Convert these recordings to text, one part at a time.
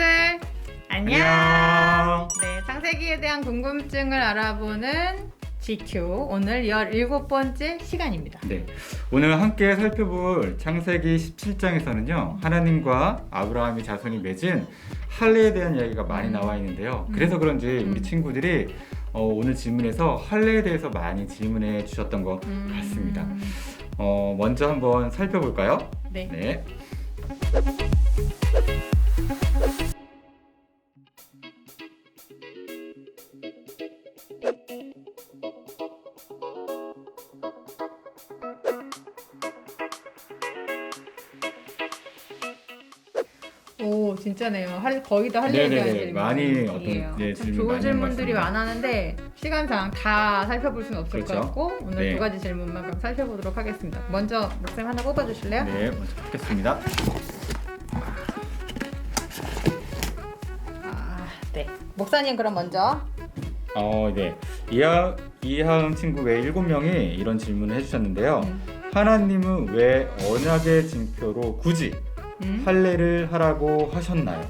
친구들 안녕. 안녕. 네, 창세기에 대한 궁금증을 알아보는 GQ 오늘 17번째 시간입니다. 네, 오늘 함께 살펴볼 창세기 17장에서는요 하나님과 아브라함이 자손이 맺은 할례에 대한 이야기가 많이 음. 나와 있는데요. 음. 그래서 그런지 우리 음. 친구들이 어, 오늘 질문에서 할례에 대해서 많이 질문해 주셨던 것 음, 같습니다. 어, 먼저 한번 살펴볼까요? 네. 네. 오, 진짜네요. 할, 거의 다 할래야 네네네. 되는 많이. 어떤, 네, 참 질문 좋은 많이 질문들이 많았는데 시간상 다 살펴볼 수는 없을 그렇죠. 것 같고 오늘 네. 두 가지 질문만 그럼 살펴보도록 하겠습니다. 먼저 목사님 하나 뽑아주실래요? 네, 먼저 받겠습니다. 아, 네. 목사님 그럼 먼저 어, 네. 이하, 이하은 친구 외 일곱 명이 이런 질문을 해주셨는데요. 음. 하나님은 왜 언약의 징표로 굳이 음? 할례를 하라고 하셨나요?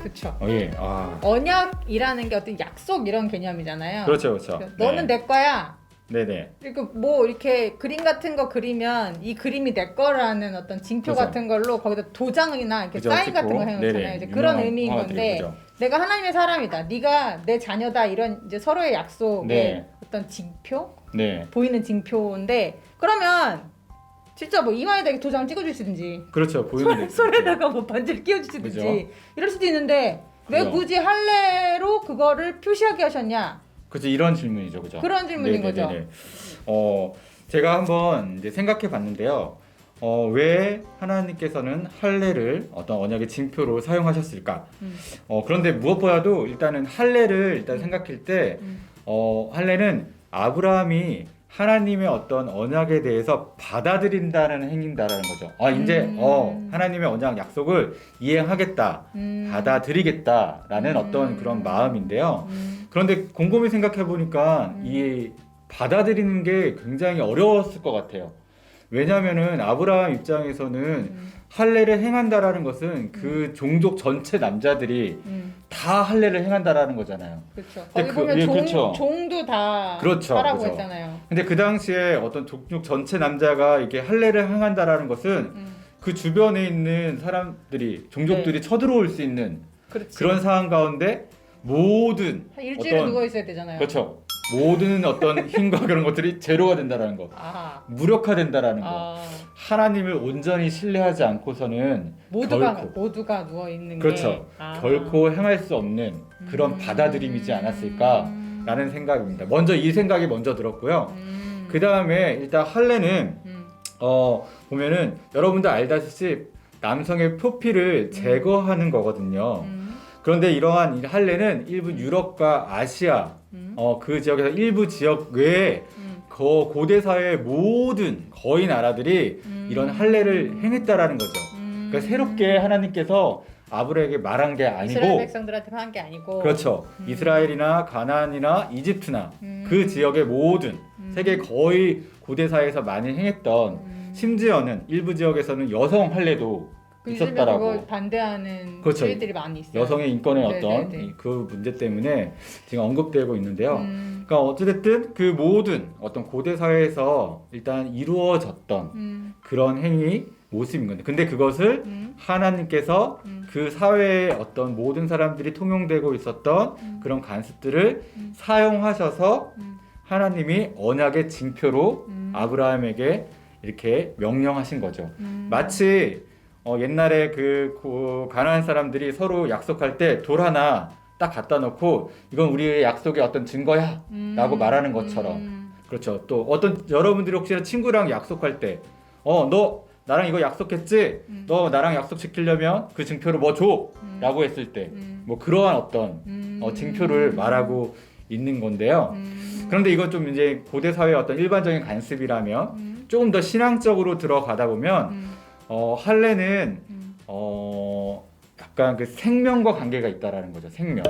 그쵸. 어, 예. 아, 언약이라는 게 어떤 약속 이런 개념이잖아요. 그렇죠, 그렇죠. 너는 내 거야. 네, 네. 그리고 뭐 이렇게 그림 같은 거 그리면 이 그림이 내 거라는 어떤 징표 그죠. 같은 걸로 거기다 도장이나 이렇게 그죠, 사인 찍고. 같은 거 해놓잖아요. 네네. 이제 그런 유명한 의미인 건데 그죠. 내가 하나님의 사람이다. 네가 내 자녀다. 이런 이제 서로의 약속의 네. 어떤 징표 네. 보이는 징표인데 그러면 진짜 뭐 이마에다 이렇게 도장 찍어주시든지 그렇죠. 보이는 손, 손에다가 뭐 반지를 끼워주시든지 그죠. 이럴 수도 있는데 왜 그죠. 굳이 할례로 그거를 표시하게 하셨냐? 그죠. 이런 질문이죠, 그죠. 그런 질문인 거죠. 네네네네. 어, 제가 한번 이제 생각해 봤는데요. 어, 왜 하나님께서는 할례를 어떤 언약의 징표로 사용하셨을까? 음. 어, 그런데 무엇보다도 일단은 할례를 일단 생각할 때 음. 어, 할례는 아브라함이 하나님의 어떤 언약에 대해서 받아들인다는 행위다라는 거죠. 아, 이제 음. 어, 하나님의 언약 약속을 이행하겠다, 음. 받아들이겠다라는 음. 어떤 그런 마음인데요. 음. 그런데 곰곰이 생각해 보니까 음. 이 받아들이는 게 굉장히 어려웠을 것 같아요. 왜냐하면은 아브라함 입장에서는 음. 할례를 행한다라는 것은 그 종족 전체 남자들이 음. 다 할례를 행한다라는 거잖아요. 그렇죠. 근데 거기 그- 보면 예, 종, 그렇죠. 종도 다 그렇죠, 하라고 그렇죠. 했잖아요. 근데 그 당시에 어떤 종족 전체 남자가 이게 할례를 행한다라는 것은 음. 그 주변에 있는 사람들이 종족들이 쳐들어올 수 있는 그렇지. 그런 상황 가운데 모든 한 일주일 어떤- 누워 있어야 되잖아요. 그렇죠. 모든 어떤 힘과 그런 것들이 제로가 된다라는 거, 아, 무력화된다라는 거. 아 하나님을 온전히 신뢰하지 않고서는 모두가 결코 모두가 누워 있는 그렇죠. 게 아. 결코 행할 수 없는 그런 음. 받아들임이지 않았을까라는 생각입니다. 먼저 이 생각이 먼저 들었고요. 음. 그 다음에 일단 할례는 음. 어 보면은 여러분들 알다시피 남성의 표피를 제거하는 거거든요. 음. 그런데 이러한 이 할례는 일부 유럽과 아시아 음. 어 그 지역에서 일부 지역 외에 음. 거 고대 사회의 모든 거의 나라들이 음. 이런 할례를 행했다라는 거죠. 음. 그러니까 새롭게 하나님께서 아브라에게 말한 게 이스라엘 아니고 백성들한테 한게 아니고 그렇죠. 음. 이스라엘이나 가나안이나 이집트나 음. 그 지역의 모든 음. 세계 거의 고대 사회에서 많이 행했던 음. 심지어는 일부 지역에서는 여성 할례도 그 요즘에 있었다라고. 반대하는 그렇죠. 시위들이 많이 있어요. 여성의 인권의 네, 어떤 네, 네. 이- 그 문제 때문에 지금 언급되고 있는데요. 음. 그러니까 어찌됐든 그 모든 어떤 고대 사회에서 일단 이루어졌던 음. 그런 행위 모습인 건데 근데 그것을 음. 하나님께서 음. 그 사회의 어떤 모든 사람들이 통용되고 있었던 음. 그런 관습들을 음. 사용하셔서 음. 하나님이 언약의 징표로 음. 아브라함에게 이렇게 명령하신 거죠. 음. 마치 어, 옛날에 그 고- 가나안 사람들이 서로 약속할 때 돌 하나 딱 갖다 놓고 이건 우리의 약속의 어떤 증거야. 음. 라고 말하는 것처럼. 음. 그렇죠. 또 어떤 여러분들이 혹시나 친구랑 약속할 때, 어, 너 나랑 이거 약속했지? 음. 너 나랑 약속 지키려면 그 증표를 뭐 줘? 음. 라고 했을 때, 음. 뭐 그러한 어떤 음. 어, 징표를 말하고 있는 건데요. 음. 그런데 이건 좀 이제 고대 사회의 어떤 일반적인 관습이라면 음. 조금 더 신앙적으로 들어가다 보면 음. 어, 할례는 음. 어, 약간 그 생명과 관계가 있다라는 거죠. 생명.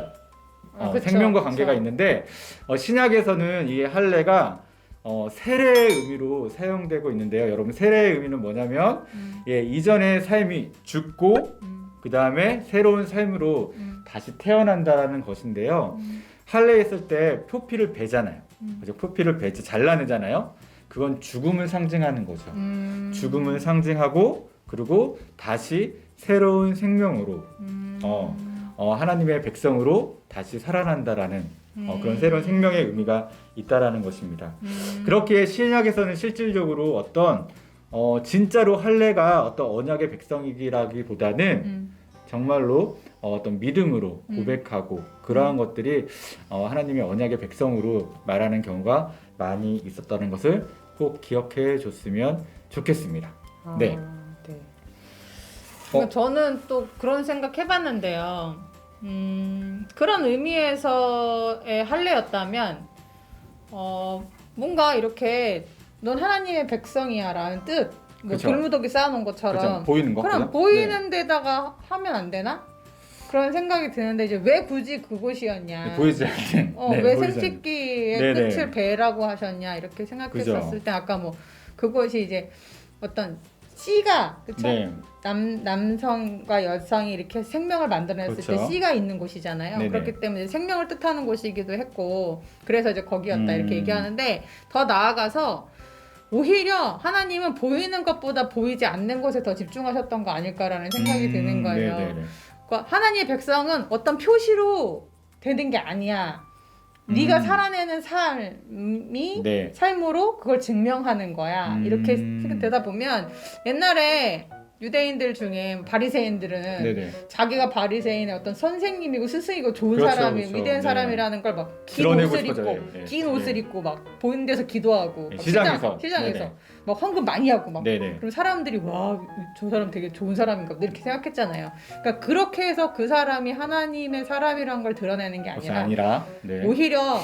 아, 어, 그쵸, 생명과 그쵸. 관계가 있는데 어, 신약에서는 이 할례가 어, 세례의 의미로 사용되고 있는데요. 여러분 세례의 의미는 뭐냐면 음. 예, 이전의 삶이 죽고 음. 그 다음에 새로운 삶으로 음. 다시 태어난다라는 것인데요. 음. 할례 했을 때 표피를 베잖아요. 음. 그죠? 표피를 베지 잘라내잖아요. 그건 죽음을 상징하는 거죠. 음. 죽음을 상징하고 그리고 다시 새로운 생명으로 음. 어. 어, 하나님의 백성으로 다시 살아난다라는 어, 그런 음. 새로운 생명의 의미가 있다라는 것입니다. 음. 그렇게 신약에서는 실질적으로 어떤 어, 진짜로 할례가 어떤 언약의 백성이기라기보다는 음. 정말로 어, 어떤 믿음으로 음. 고백하고 그러한 것들이 어, 하나님의 언약의 백성으로 말하는 경우가 많이 있었다는 것을 꼭 기억해 줬으면 좋겠습니다. 아, 네. 네. 어. 그러니까 저는 또 그런 생각 해봤는데요. 음, 그런 의미에서의 할례였다면, 어, 뭔가 이렇게 넌 하나님의 백성이야라는 뜻, 뭐 그쵸. 돌무더기 쌓아놓은 것처럼 그렇죠? 보이는 거. 그럼 그죠? 보이는 데다가 하면 안 되나? 그런 생각이 드는데 이제 왜 굳이 그곳이었냐? 네, 보이지 않는. 어, 네, 왜 보이지 않는. 생식기의 네네. 끝을 배라고 하셨냐 이렇게 생각했었을 때 아까 뭐 그것이 이제 어떤 씨가 그쵸? 네. 남 남성과 여성이 이렇게 생명을 만들어냈을 때 그렇죠. 씨가 있는 곳이잖아요. 네네. 그렇기 때문에 생명을 뜻하는 곳이기도 했고 그래서 이제 거기였다 이렇게 음. 얘기하는데 더 나아가서 오히려 하나님은 보이는 것보다 보이지 않는 것에 더 집중하셨던 거 아닐까라는 생각이 음, 드는 거예요. 네네네. 그러니까 하나님의 백성은 어떤 표시로 되는 게 아니야. 네가 음. 살아내는 삶이 네. 삶으로 그걸 증명하는 거야. 음. 이렇게 되다 보면 옛날에 유대인들 중에 바리새인들은 네네. 자기가 바리새인의 어떤 선생님이고 스승이고 좋은 그렇죠, 사람이 그렇죠. 위대한 네. 사람이라는 걸 막 긴 드러내고 옷을 싶어져요. 입고 예, 예. 긴 옷을 예. 입고 막 보이는 데서 기도하고 예, 막 시장에서. 시장, 에서 네네. 막 헌금 많이 하고 막 네네. 그럼 사람들이 와 저 사람 되게 좋은 사람인가 보다 이렇게 생각했잖아요. 그러니까 그렇게 해서 그 사람이 하나님의 사람이란 걸 드러내는 게 것이 아니라 아니라 네. 오히려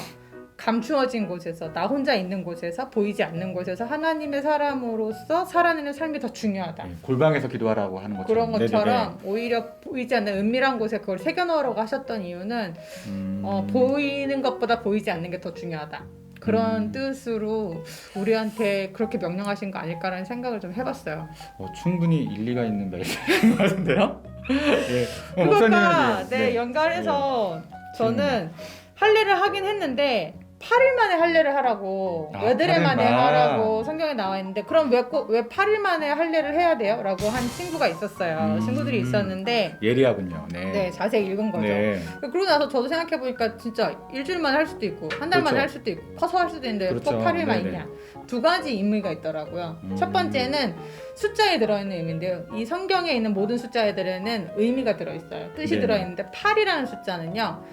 감추어진 곳에서 나 혼자 있는 곳에서 보이지 않는 곳에서 하나님의 사람으로서 살아내는 삶이 더 중요하다. 네, 골방에서 기도하라고 하는 것처럼. 그런 것처럼 오히려 보이지 않는 은밀한 곳에 그걸 새겨 넣으라고 하셨던 이유는. 음. 어, 보이는 것보다 보이지 않는 게 더 중요하다. 그런 음. 뜻으로 우리한테 그렇게 명령하신 거 아닐까라는 생각을 좀 해봤어요. 어, 충분히 일리가 있는 말씀인 것 같은데요. 네. 어, 그것과 목사님은 네, 연관해서 음. 저는 할례를 하긴 했는데 8일 만에 할례를 하라고 아, 여드레 8일 만에 만. 하라고 성경에 나와 있는데 그럼 왜 꼭 왜 8일 만에 할례를 해야 돼요? 라고 한 친구가 있었어요. 음. 친구들이 있었는데 예리하군요. 네. 네, 자세히 읽은 거죠. 네. 그러고 나서 저도 생각해 보니까 진짜 일주일 만에 할 수도 있고 한 달 만에 그렇죠. 할 수도 있고 커서 할 수도 있는데 그렇죠. 꼭 8일만 네네. 있냐 두 가지 의미가 있더라고요 음. 첫 번째는 숫자에 들어있는 의미인데요 이 성경에 있는 모든 숫자에들에는 의미가 들어있어요 뜻이 네네. 들어있는데 8이라는 숫자는요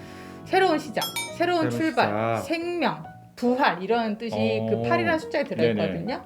새로운 시작 새로운 새로운 출발 시작. 생명 부활 이런 뜻이 어. 그 8이라는 숫자에 들어있거든요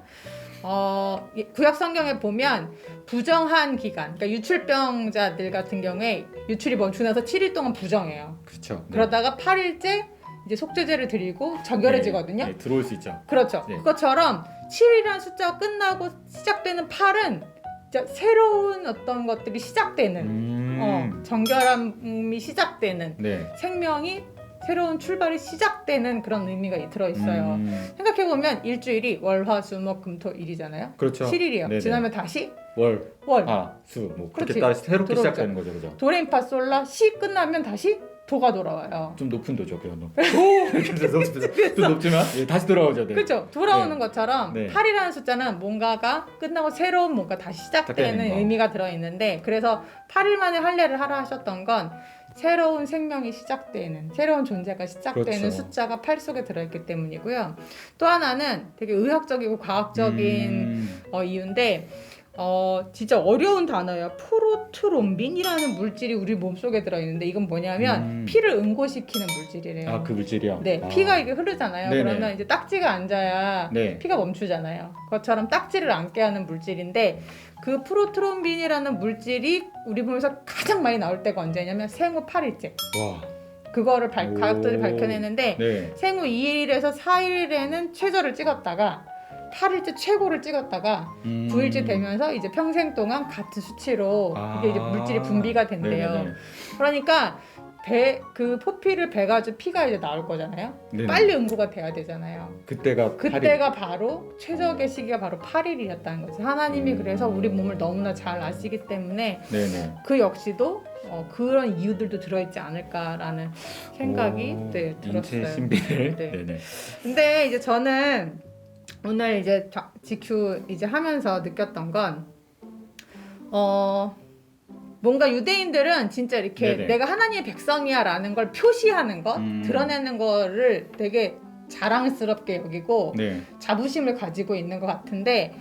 어, 이 구약 성경에 보면 부정한 기간, 그러니까 유출병자들 같은 경우에 유출이 멈추고 나서 7일 동안 부정해요. 그렇죠. 네. 그러다가 8일째 이제 속죄제를 드리고 정결해지거든요. 네, 네, 들어올 수 있죠. 그렇죠. 네. 그것처럼 7이라는 숫자가 끝나고 시작되는 8은 진짜 새로운 어떤 것들이 시작되는 음. 어, 정결함이 시작되는 네. 생명이 새로운 출발이 시작되는 그런 의미가 들어 있어요. 음. 생각해 보면 일주일이 월 화 수 목 금 토 일이잖아요. 그렇죠. 7일이에요. 네네. 지나면 다시 월, 월. 화, 수, 뭐 그렇게 그렇지. 다시 새롭게 들어오죠. 시작되는 거죠, 그죠? 도레미파솔라 시 끝나면 다시 도가 돌아와요. 좀 높은 도죠, 높- 좀 높지만 예, 다시 돌아오죠. 네. 그렇죠. 돌아오는 네. 것처럼 네. 8이라는 숫자는 뭔가가 끝나고 새로운 뭔가 다시 시작되는 시작되는 거. 의미가 들어 있는데 그래서 8일 만에 할례를 하라 하셨던 건 새로운 생명이 시작되는 새로운 존재가 시작되는 그렇죠. 숫자가 8 속에 들어 있기 때문이고요. 또 하나는 되게 의학적이고 과학적인 음. 어, 이유인데 어, 진짜 어려운 단어예요. 프로트롬빈이라는 물질이 우리 몸속에 들어있는데 이건 뭐냐면 음. 피를 응고시키는 물질이래요. 아, 그 물질이요? 네, 아. 피가 이게 흐르잖아요. 네네. 그러면 이제 딱지가 앉아야 네. 피가 멈추잖아요. 그것처럼 딱지를 앉게 하는 물질인데 그 프로트롬빈이라는 물질이 우리 몸에서 가장 많이 나올 때가 언제냐면 생후 8일째. 와. 그거를 발, 오. 과학자들이 밝혀내는데 네. 생후 2일에서 4일에는 최저를 찍었다가 8일째 최고를 찍었다가 음. 9일째 되면서 이제 평생 동안 같은 수치로 아. 이게 이제 물질이 분비가 된대요. 네네네. 그러니까 배 그 포피를 베가지고 피가 이제 나올 거잖아요. 네네. 빨리 응고가 돼야 되잖아요. 그때가 그때가 바로 최적의 시기가 바로 8일이었다는 거죠. 하나님이 음. 그래서 우리 몸을 너무나 잘 아시기 때문에 네네. 그 역시도 어, 그런 이유들도 들어있지 않을까라는 생각이 오, 네, 인체 들었어요. 신비를. 네. 네. 네 근데 이제 저는 오늘 이제 자- GQ 이제 하면서 느꼈던 건 어. 뭔가 유대인들은 진짜 이렇게 네네. 내가 하나님의 백성이야라는 걸 표시하는 것, 음. 드러내는 거를 되게 자랑스럽게 여기고 네. 자부심을 가지고 있는 것 같은데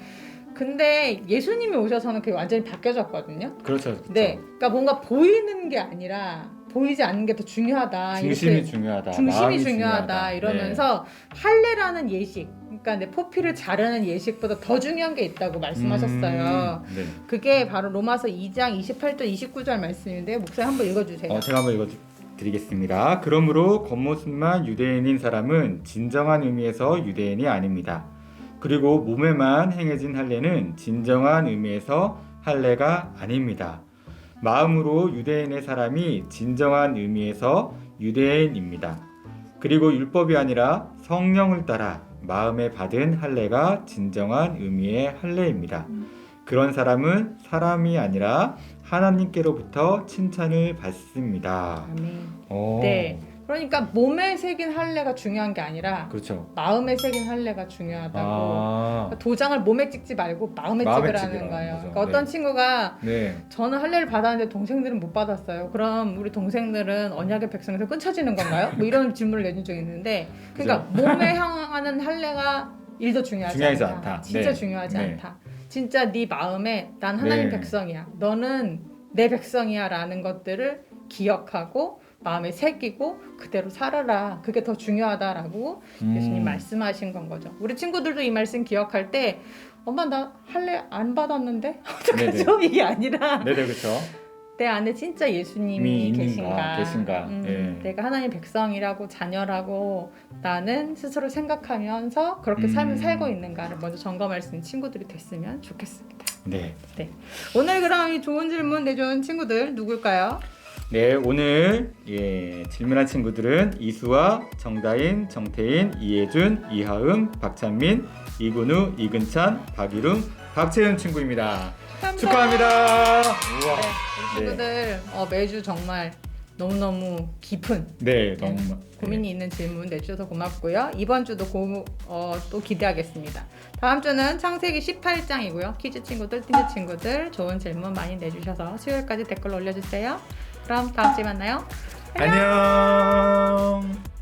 근데 예수님이 오셔서는 그게 완전히 바뀌어졌거든요. 그렇죠. 그렇죠. 네, 그러니까 뭔가 보이는 게 아니라 보이지 않는 게 더 중요하다. 중심이 이렇게 중요하다. 중심이 마음이 중요하다 네. 이러면서 할례라는 예식, 그러니까 내 포피를 자르는 예식보다 더 중요한 게 있다고 말씀하셨어요. 음, 네. 그게 바로 로마서 2장 28절 29절 말씀인데 목사님 한번 읽어주세요. 어, 제가 한번 읽어 드리겠습니다. 그러므로 겉모습만 유대인인 사람은 진정한 의미에서 유대인이 아닙니다. 그리고 몸에만 행해진 할례는 진정한 의미에서 할례가 아닙니다. 마음으로 유대인의 사람이 진정한 의미에서 유대인입니다. 그리고 율법이 아니라 성령을 따라 마음에 받은 할례가 진정한 의미의 할례입니다. 그런 사람은 사람이 아니라 하나님께로부터 칭찬을 받습니다. 아멘. 오, 네. 그러니까 몸에 새긴 할례가 중요한 게 아니라 그렇죠. 마음에 새긴 할례가 중요하다고. 아, 도장을 몸에 찍지 말고 마음에, 마음에 찍으라는 찍으라는 거예요. 거죠. 그러니까 어떤 네. 친구가 네. 저는 할례를 받았는데 동생들은 못 받았어요. 그럼 우리 동생들은 언약의 백성에서 끊쳐지는 건가요? 뭐 이런 질문을 내준 적이 있는데, 그러니까 몸에 향하는 할례가 일도 중요하지 중요하지 않다. 않다. 진짜 네. 중요하지 네. 않다. 진짜 네 마음에 난 하나님 네. 백성이야. 너는 내 백성이야라는 것들을 기억하고 마음에 새기고 그대로 살아라. 그게 더 중요하다라고 음, 예수님 말씀하신 건 거죠. 우리 친구들도 이 말씀 기억할 때 엄마 나 할례 안 받았는데. 어떡하죠? 이게 아니라 네네 그렇죠. 내 안에 진짜 예수님이 계신가, 계신가. 음, 네. 내가 하나님 백성이라고 자녀라고 나는 스스로 생각하면서 그렇게 음. 삶을 살고 있는가를 먼저 점검할 수 있는 친구들이 됐으면 좋겠습니다. 네. 오늘 그럼 이 좋은 질문 내준 친구들 누굴까요? 네 오늘 예, 질문한 친구들은 이수아, 정다인, 정태인, 이혜준, 이하음, 박찬민, 이근우, 이근찬, 박이름, 박채윤 친구입니다. 축하합니다. 우와. 네, 우리 친구들 어, 매주 정말 너무너무 깊은 네 너무 고민이 있는 질문 내주셔서 고맙고요. 이번 주도 고, 어, 또 기대하겠습니다. 다음 주는 창세기 18장이고요. 퀴즈 친구들, 틴즈 친구들 좋은 질문 많이 내주셔서 수요일까지 댓글 올려주세요. 그럼 다음 주에 만나요. 안녕.